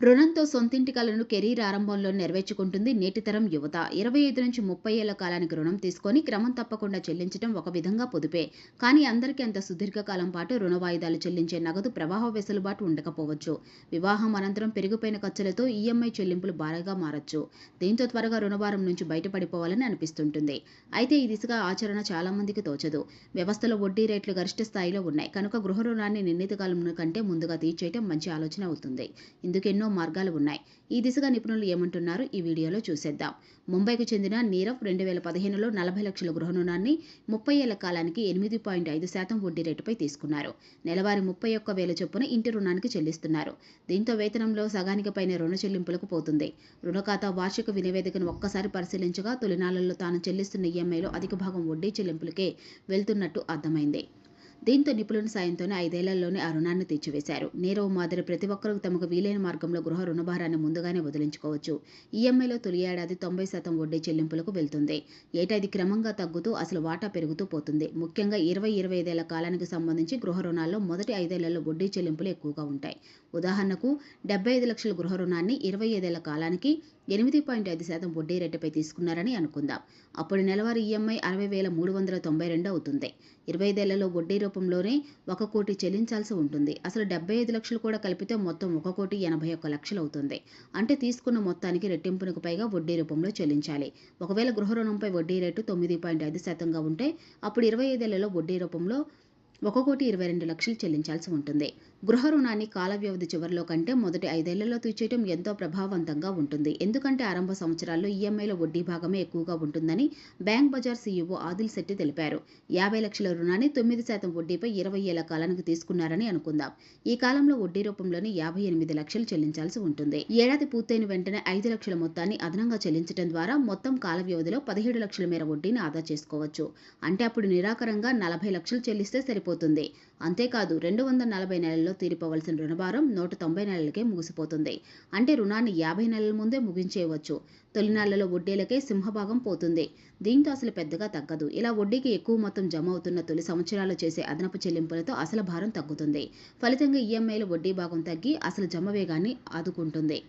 రుణంతో సొంతింటి కలను కెరీర్ ఆరంభంలో నెరవేర్చుకుంటుంది నేటితరం యువత. ఇరవై ఐదు నుంచి ముప్పై ఏళ్ళ కాలానికి రుణం తీసుకొని క్రమం తప్పకుండా చెల్లించడం ఒక విధంగా పొదుపే. కానీ అందరికీ అంత సుదీర్ఘకాలం పాటు రుణ వాయిదాలు చెల్లించే నగదు ప్రవాహ వెసులుబాటు ఉండకపోవచ్చు. వివాహం అనంతరం పెరిగిపోయిన ఖర్చులతో ఈఎంఐ చెల్లింపులు భారీగా మారచ్చు. దీంతో త్వరగా రుణభారం నుంచి బయటపడిపోవాలని అనిపిస్తుంటుంది. అయితే ఈ దిశగా ఆచరణ చాలా మందికి తోచదు. వ్యవస్థలో వడ్డీ రేట్లు గరిష్ట స్థాయిలో ఉన్నాయి. కనుక గృహ రుణాన్ని నిర్ణీత కాలం కంటే ముందుగా తీర్చేయటం మంచి ఆలోచన అవుతుంది. ఇందుకెన్నో మార్గాలు ఉన్నాయి. ఈ దిశగా నిపుణులు ఏమంటున్నారు ఈ వీడియోలో చూసేద్దాం. ముంబైకు చెందిన నీరవ్ రెండు వేల పదిహేనులో నలభై లక్షల గృహ రుణాన్ని ముప్పై ఏళ్ళ కాలానికి ఎనిమిది పాయింట్ ఐదు శాతం వడ్డీ రేటుపై తీసుకున్నారు. నెలవారీ ముప్పై ఒక్క వేల చొప్పున ఇంటి రుణానికి చెల్లిస్తున్నారు. దీంతో వేతనంలో సగానికి పైన రుణ చెల్లింపులకు పోతుంది. రుణ ఖాతా వార్షిక వినివేదికను ఒక్కసారి పరిశీలించగా తొలినాళ్ళలో తాను చెల్లిస్తున్న ఈఎంఐలో అధిక భాగం వడ్డీ చెల్లింపులకే వెళ్తున్నట్టు అర్థమైంది. దీంతో నిపుణుల సాయంతోనే ఐదేళ్ళలోనే ఆ రుణాన్ని తీర్చివేశారు. నీరవ్ మాదిరి ప్రతి ఒక్కరూ తమకు వీలైన మార్గంలో గృహ రుణభారాన్ని ముందుగానే వదిలించుకోవచ్చు. ఈఎంఐలో తొలి ఏడాది తొంభై శాతం వడ్డీ చెల్లింపులకు వెళ్తుంది. ఏటాది క్రమంగా తగ్గుతూ అసలు వాటా పెరుగుతూ పోతుంది. ముఖ్యంగా ఇరవై ఇరవై ఐదేళ్ళ కాలానికి సంబంధించి గృహ రుణాల్లో మొదటి ఐదేళ్ళలో వడ్డీ చెల్లింపులు ఎక్కువగా ఉంటాయి. ఉదాహరణకు డెబ్బై ఐదు లక్షల గృహ రుణాన్ని ఇరవై ఐదేళ్ళ కాలానికి ఎనిమిది పాయింట్ ఐదు శాతం వడ్డీ రేటుపై తీసుకున్నారని అనుకుందాం. అప్పుడు నెలవారీ ఈఎంఐ అరవై వేల మూడు వందల తొంభై రెండు అవుతుంది. ఇరవై ఐదేళ్ళలో వడ్డీ రూపంలోనే ఒక కోటి చెల్లించాల్సి ఉంటుంది. అసలు డెబ్బై ఐదు లక్షలు కూడా కలిపితే మొత్తం ఒక కోటి ఎనభై ఒక్క లక్షలు అవుతుంది. అంటే తీసుకున్న మొత్తానికి రెట్టింపునకు పైగా వడ్డీ రూపంలో చెల్లించాలి. ఒకవేళ గృహ రుణంపై వడ్డీ రేటు తొమ్మిది పాయింట్ ఐదు శాతంగా ఉంటే అప్పుడు ఇరవై ఐదేళ్ళలో వడ్డీ రూపంలో ఒక కోటి ఇరవై రెండు లక్షలు చెల్లించాల్సి ఉంటుంది. గృహ రుణాన్ని కాల వ్యవధి చివరిలో కంటే మొదటి ఐదేళ్ళలో తీర్చేయడం ఎంతో ప్రభావవంతంగా ఉంటుంది. ఎందుకంటే ఆరంభ సంవత్సరాల్లో ఈఎంఐల వడ్డీ భాగమే ఎక్కువగా ఉంటుందని bank bazaar CEO Adil Shetty తెలిపారు. యాభై లక్షల రుణాన్ని తొమ్మిది శాతం వడ్డీపై ఇరవై ఏళ్ళ కాలానికి తీసుకున్నారని అనుకుందాం. ఈ కాలంలో వడ్డీ రూపంలోనే యాభై ఎనిమిది లక్షలు చెల్లించాల్సి ఉంటుంది. ఏడాది పూర్తయిన వెంటనే ఐదు లక్షల మొత్తాన్ని అదనంగా చెల్లించడం ద్వారా మొత్తం కాల వ్యవధిలో పదిహేడు లక్షల మేర వడ్డీని ఆదా చేసుకోవచ్చు. అంటే అప్పుడు నిరాకరంగా నలభై లక్షలు చెల్లిస్తే సరిపోతుంది. అంతేకాదు రెండు వందల నలభై నెలల్లో తీరిపోవలసిన రుణభారం నూట తొంభై నెలలకే ముగిసిపోతుంది. అంటే రుణాన్ని యాభై నెలల ముందే ముగించేయవచ్చు. తొలినాళ్ళలో వడ్డీలకే సింహభాగం పోతుంది. దీంతో అసలు పెద్దగా తగ్గదు. ఇలా వడ్డీకి ఎక్కువ మొత్తం జమ అవుతున్న తొలి సంవత్సరాలు చేసే అదనపు చెల్లింపులతో అసలు భారం తగ్గుతుంది. ఫలితంగా ఈఎంఐల వడ్డీ భాగం తగ్గి అసలు జమ వేగాన్ని ఆదుకుంటుంది.